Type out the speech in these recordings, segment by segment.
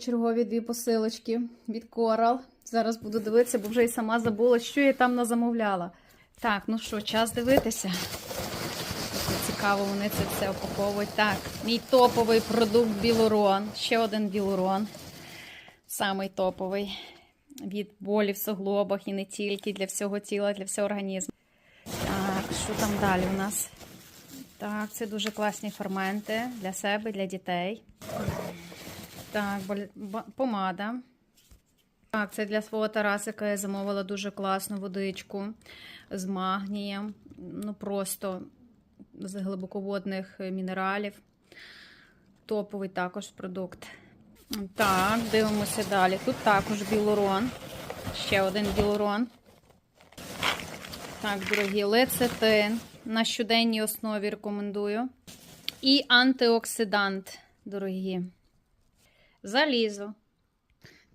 Чергові дві посилочки від Coral. Зараз буду дивитися, бо вже і сама забула, що я там назамовляла. Так, ну що, час дивитися. Цікаво, вони це все упаковують. Так, мій топовий продукт Білурон. Ще один Білурон. Самий топовий. Від болі в суглобах і не тільки для всього тіла, для всього організму. Так, що там далі у нас? Так, це дуже класні ферменти для себе, для дітей. Так, помада. Так, це для свого Тарасика я замовила дуже класну водичку з магнієм. Ну, просто з глибоководних мінералів. Топовий також продукт. Так, дивимося далі. Тут також білурон. Ще один білурон. Так, дорогі, лецитин на щоденній основі рекомендую. І антиоксидант, дорогі. Залізо.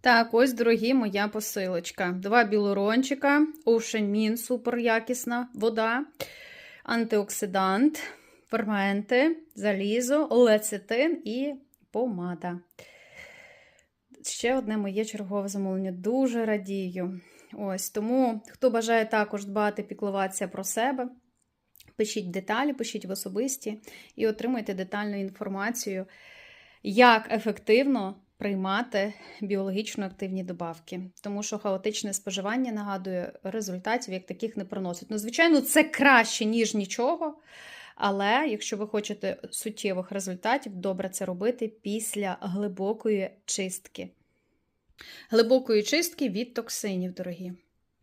Так, ось, дорогі, моя посилочка. Два білорончика, Ocean Min, супер якісна вода, антиоксидант, ферменти, залізо, лецитин і помада. Ще одне моє чергове замовлення. Дуже радію. Ось тому, хто бажає також дбати, піклуватися про себе, пишіть деталі, пишіть в особисті і отримуйте детальну інформацію, як ефективно приймати біологічно активні добавки. Тому що хаотичне споживання нагадує результатів, як таких не приносить. Ну, звичайно, це краще, ніж нічого. Але якщо ви хочете суттєвих результатів, добре це робити після глибокої чистки. Глибокої чистки від токсинів, дорогі.